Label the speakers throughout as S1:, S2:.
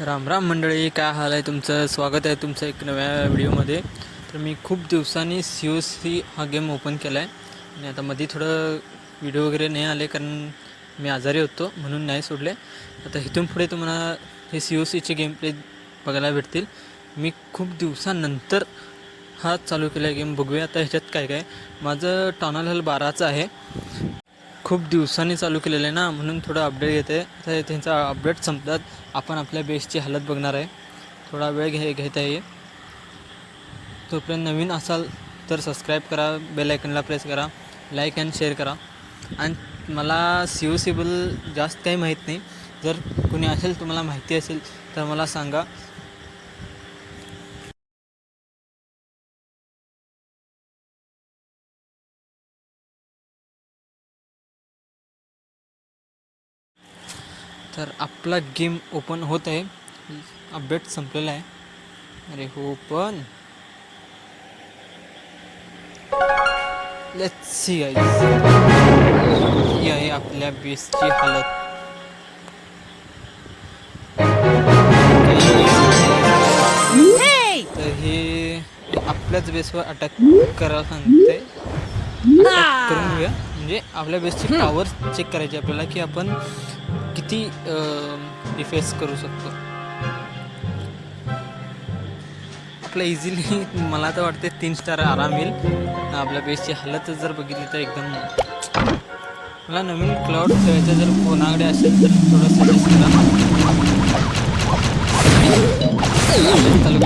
S1: राम राम मंडळी काय हाल आहे तुमचं? स्वागत आहे तुमचं एक नव्या व्हिडिओमध्ये. तर मी खूप दिवसांनी सी ओ सी हा गेम ओपन केला आहे आणि आता मध्ये थोडं व्हिडिओ वगैरे नाही आले कारण मी आजारी होतो म्हणून नाही सोडले. आता इथून पुढे तुम्हाला हे सी ओ सीचे गेम प्ले बघायला भेटतील. मी खूप दिवसानंतर हा चालू केला आहे गेम. बघूया आता ह्याच्यात काय काय. माझं टॉनल हल बाराचं आहे. खूप दिवसांनी चालू केलेलं आहे ना म्हणून थोडं अपडेट येते तर त्यांचा अपडेट संपतात. आपण आपल्या बेसची हालत बघणार आहे. थोडा वेळ घे घेता येईल तोपर्यंत नवीन असाल तर सबस्क्राईब करा बेल आयकनला प्रेस करा लाईक अँड शेअर करा. आणि मला सी ओ सीबद्दल जास्त काही माहीत नाही. जर कोणी असेल तुम्हाला माहिती असेल तर मला सांगा. तर आपला गेम ओपन होत आहे. अपडेट संपलेला आहे. अरे हो पण. लेट्स सी गाईज ही आहे आपल्या बेसची हालत. तर हे आपल्याच बेसवर अटॅक करायला सांगते करून घेऊया. म्हणजे आपल्या बेसची पॉवर चेक करायची आपल्याला की आपण किती डिफेस करू शकतो? आपलं इझिली मला तर वाटते तीन स्टार आराम येईल. आपल्या बेसची हालत जर बघितली तर एकदम मला नवीन क्लाउड ठेवायचं जर कोणाकडे असेल तर थोडं सजेस्ट करा. चालू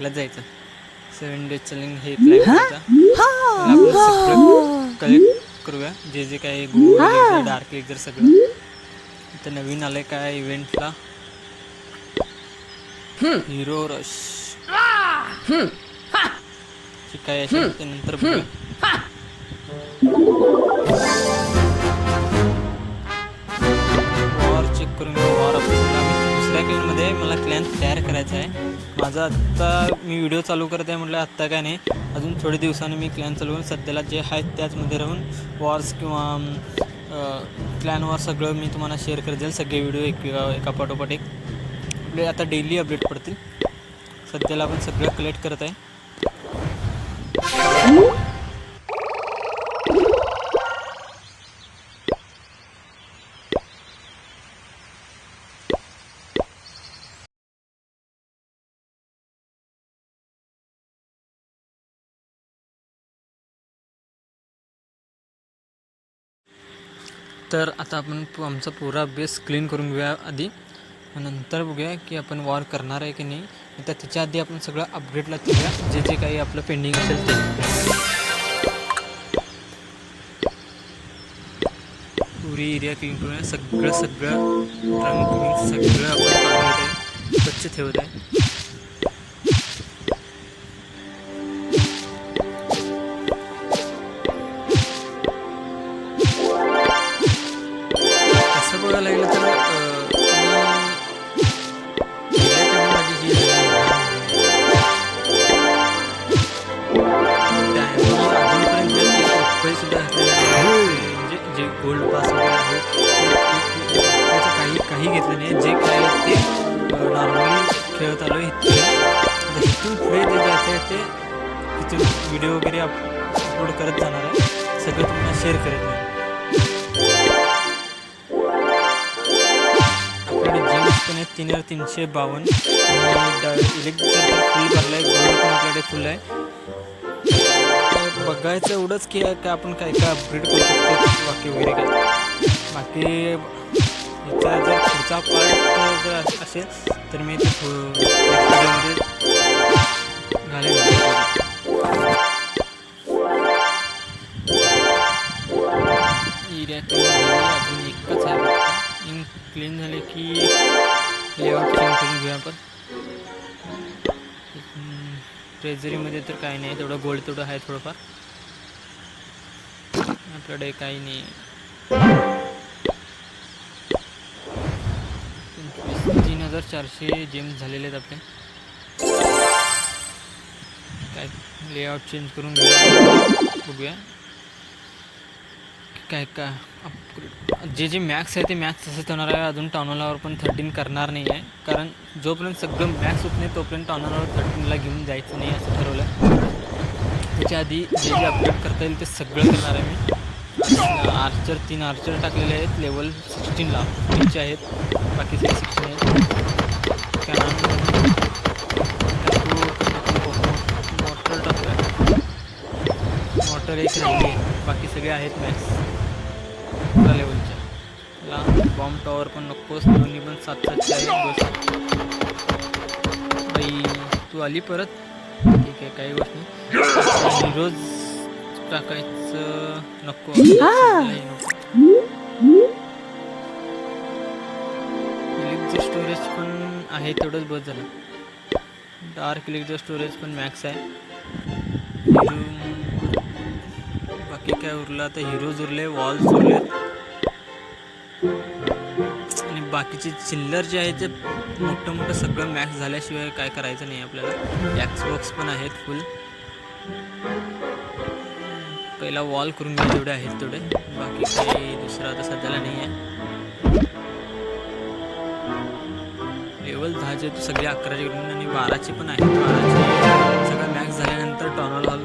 S1: ढकलत जायचं. सेवन डेज चॅलेंज हे प्लॅन करायचा आपण सगळं कलेक्ट करूया. जे जे काही गोल्ड डार्क लेजर सगळं. इथं नवीन आलंय काय इव्हेंटला हिरो रश काय असेल ते नंतर वॉर चेक करून वॉर दुसऱ्या क्लॅनमध्ये मला क्लॅन तयार करायचा आहे. माझा आत्ता मी व्हिडिओ चालू करत आहे म्हटलं आत्ता काय नाही. अजून थोडे दिवसांनी मी क्लॅन चालू करून. सध्याला जे आहेत त्याचमध्ये राहून वॉर्स किंवा क्लॅन वॉर सगळं मी तुम्हाला शेअर करत जाईल. सगळे व्हिडिओ एक एका पाठोपाठ एक. आपले आता डेली अपडेट पडतील. सध्याला आपण सगळं कलेक्ट करत आहे. तर आता आपण आमचा पुरा बेस क्लीन करून घेऊया आधी. नंतर बघूया की आपण वॉर करणार आहे की नाही. तर त्याच्या आधी आपण सगळं अपडेटला ठेवूया जे जे काही आपलं पेंडिंग असेल ते. पुरी एरिया क्लीन करूया. सगळं सगळं रंग सगळं आपण स्वच्छ ठेवत आहे काही काही घेतलं नाही. जे काय ते नॉर्मली खेळत आलो इथून इथून पुढे जे जायचं आहे ते इथून व्हिडिओ वगैरे अपलोड करत जाणार आहे. सगळं तुम्हाला शेअर करत नाही आहे तीन हजार तीनशे बावन्न. आणि इलेक्ट्रिक फुल भरलं आहे गोल्ड पण आपल्याकडे फुल आहे. बघायचं एवढंच की काय आपण काय काय अपग्रेड करू शकतो बाकी वगैरे काय. बाकी याचा जर पुढचा पार्ट जर असेल तर मी ते थो- एकच आहे. इन क्लीन झाले की ट्रेझरीमध्ये तर काही नाही तेवढं गोल्ड तेवढं आहे थोडंफार. आपल्याकडे काही नाही. तीन हजार चारशे जेम्स झालेले आहेत आपले. काय लेआउट चेंज करून बघूया. काय काय? Upgrade- जे जे मॅक्स आहे ते मॅक्स तसंच होणार आहे. अजून टॉनोलावर पण थर्टीन करणार नाही आहे कारण जोपर्यंत सगळं मॅक्स होत नाही तोपर्यंत टॉनोलावर थर्टीनला घेऊन जायचं नाही असं ठरवलं आहे त्याच्या आधी जे जे अपडेट करता येईल ते सगळं करणार आहे मी. आर्चर तीन आर्चर टाकलेले आहेत. लेवल सिक्स्टीनला तीनचे आहेत. बाकीचे सिक्स्टीन आहेत. मॉटर टाकलं एक राहिली बाकी सगळे आहेत मॅथ्स बॉम्ब टॉवर पण नकोस दोन्ही पण सात सातशे आहेत बाई तू आली परत? ठीक आहे काही गोष्ट नाही. रोज टाकायचं नको. नको. इलेक्ट्रिक स्टोरेज पण आहे तेवढंच बस झालं. डार्क इलेक्ट्रिक स्टोरेज पण मॅक्स आहे. बाकी काय उरलं? आता हिरोज उरले वॉल्स उरले आणि बाकीचे चिल्लर जे आहे ते मोठं मोठं सगळं मॅक्स झाल्याशिवाय काय करायचं नाही आपल्याला. एक्स बॉक्स पण आहेत फुल पहिला वॉल करून घ्या जेवढे आहेत तेवढे. बाकी काही दुसरं आता सध्याला नाही आहे लेवल दहाचे तर सगळे अकराचे करून आणि बाराचे पण आहेत. बाराचे सगळं मॅक्स झाल्यानंतर टॉनल हॉल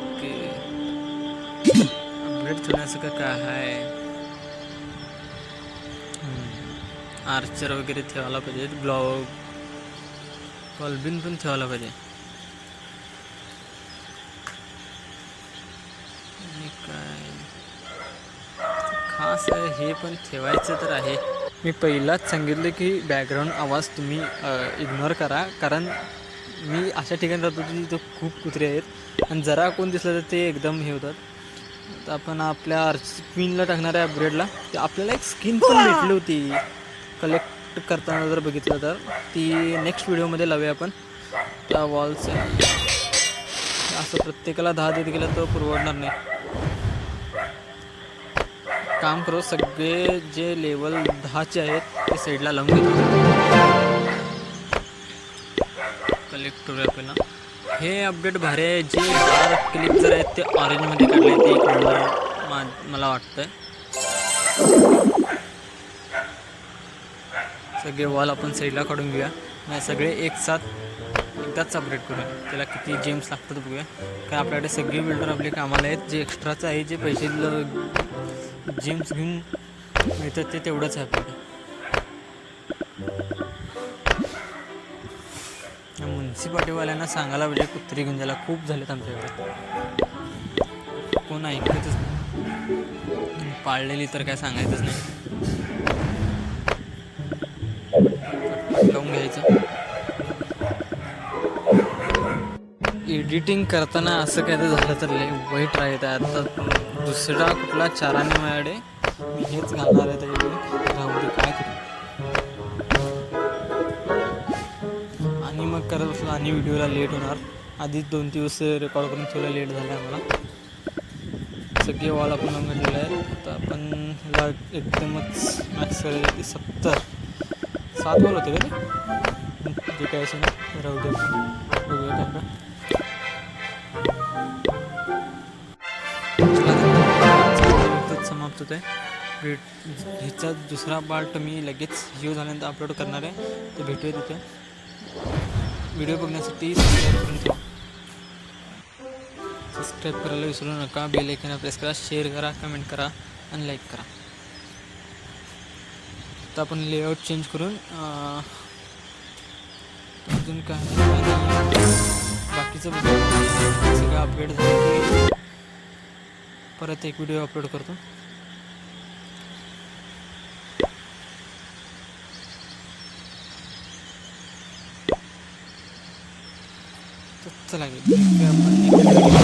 S1: अपग्रेड का काय आहे? आर्चर वगैरे ठेवायला पाहिजे ब्लॉग कॉल्बिन पण ठेवायला पाहिजे. काय? खास हे पण ठेवायचं तर आहे. मी पहिलाच सांगितलं की बॅकग्राऊंड आवाज तुम्ही इग्नोर करा. कारण मी अशा ठिकाणी राहतो की तिथं खूप कुत्रे आहेत. आणि जरा कोण दिसलं तर ते एकदम हे होतात. तर आपण आपल्या आर्च क्वीनला टाकणाऱ्या अपग्रेडला ते आपल्याला एक स्किन पण भेटली होती. कलेक्ट करताना जर बघितलं तर. ती नेक्स्ट व्हिडिओमध्ये लावूया आपण. त्या वॉल्स असं प्रत्येकाला दहा देत गेलं तर परवडणार नाही. काम करू सगळे जे लेवल दहाचे आहेत ते साईडला लावून घेतो कलेक्ट करूया पहिला. हे अपडेट भारी आहे. जे डार्क क्लिप जर आहेत ते ऑरेंजमध्ये काढले ते एक नंबर मा मला वाटतंय. सगळे वॉल आपण साईडला काढून घेऊया. नाही सगळे एक साथ एकदाच अपडेट करूया. त्याला किती जेम्स लागतात बघूया. कारण आपल्याकडे सगळे बिल्डर आपले कामाला आहेत. जे एक्स्ट्राचं आहे जे पैसे जेम्स घेऊन मिळतात ते तेवढंच आहे आपल्याकडे. म्युन्सिपाल्टीवाल्यांना सांगायला पाहिजे कुत्री घेऊन जायला खूप झालेत आमच्याकडे. कोण ऐकतच नाही. पाळलेली तर काय सांगायचंच नाही. लावून घ्यायचं. एडिटिंग करताना असं काय तर झालं तर लय वाईट राहत आहे आता दुसरा कुठला चाराने माझ्याकडे. मी हेच घालणार आहे करत आम्हाला आणि व्हिडिओला लेट होणार. आधीच दोन दिवस रेकॉर्ड करून थोडा लेट झाला आहे मला सगळे वॉल आपण लावून आहे आहेत. आता आपण ह्याला एकदमच मॅक्स करायला सत्तर. सात वॉल होते का ते? जे काय असेल. ना राहू दे. बघूया काय का समाप्त होत आहे भेट ह्याचा दुसरा पार्ट मी लगेच व्ह्यू झाल्यानंतर अपलोड करणार आहे. तर भेटूया तिथे. व्हिडिओ बघण्यासाठी सबस्क्राईब करायला विसरू नका. बेल ऐकून प्रेस करा. शेअर करा. कमेंट करा. आणि लाईक करा. आता आपण लेआउट चेंज करून अजून काय बाकीचं सगळं अपडेट झालं की परत एक व्हिडिओ अपलोड करतो. तर